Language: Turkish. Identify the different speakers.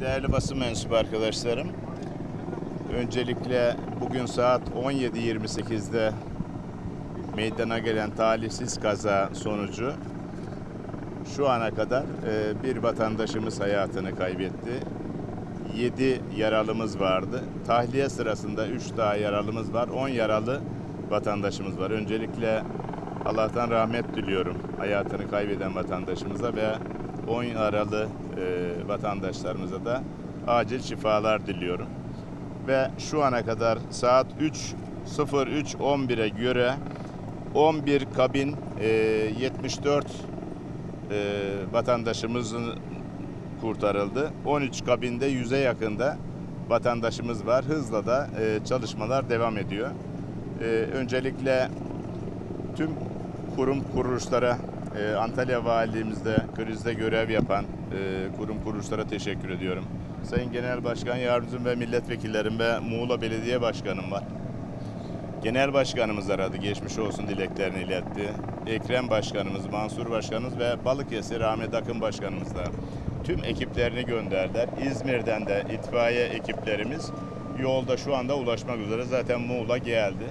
Speaker 1: Değerli basın mensubu arkadaşlarım, öncelikle bugün saat 17.28'de meydana gelen talihsiz kaza sonucu şu ana kadar e, bir vatandaşımız hayatını kaybetti. 7 yaralımız vardı. Tahliye sırasında 3 daha yaralımız var. 10 yaralı vatandaşımız var. Öncelikle Allah'tan rahmet diliyorum hayatını kaybeden vatandaşımıza ve 10 yaralı e, vatandaşlarımıza da acil şifalar diliyorum. Ve şu ana kadar saat 3.03.11'e göre 11 kabin e, 74 e, vatandaşımızın kurtarıldı. 13 kabinde 100'e yakında vatandaşımız var. Hızla da e, çalışmalar devam ediyor. E, öncelikle tüm kurum kuruluşlara, e, Antalya Valiliğimizde krizde görev yapan e, kurum kuruluşlara teşekkür ediyorum. Sayın Genel Başkan Yardımcım ve milletvekillerim ve Muğla Belediye Başkanım var. Genel Başkanımız aradı, geçmiş olsun dileklerini iletti. Ekrem Başkanımız, Mansur Başkanımız ve Balıkesir Ahmet Akın Başkanımız da tüm ekiplerini gönderdiler. İzmir'den de itfaiye ekiplerimiz yolda şu anda ulaşmak üzere zaten Muğla geldi.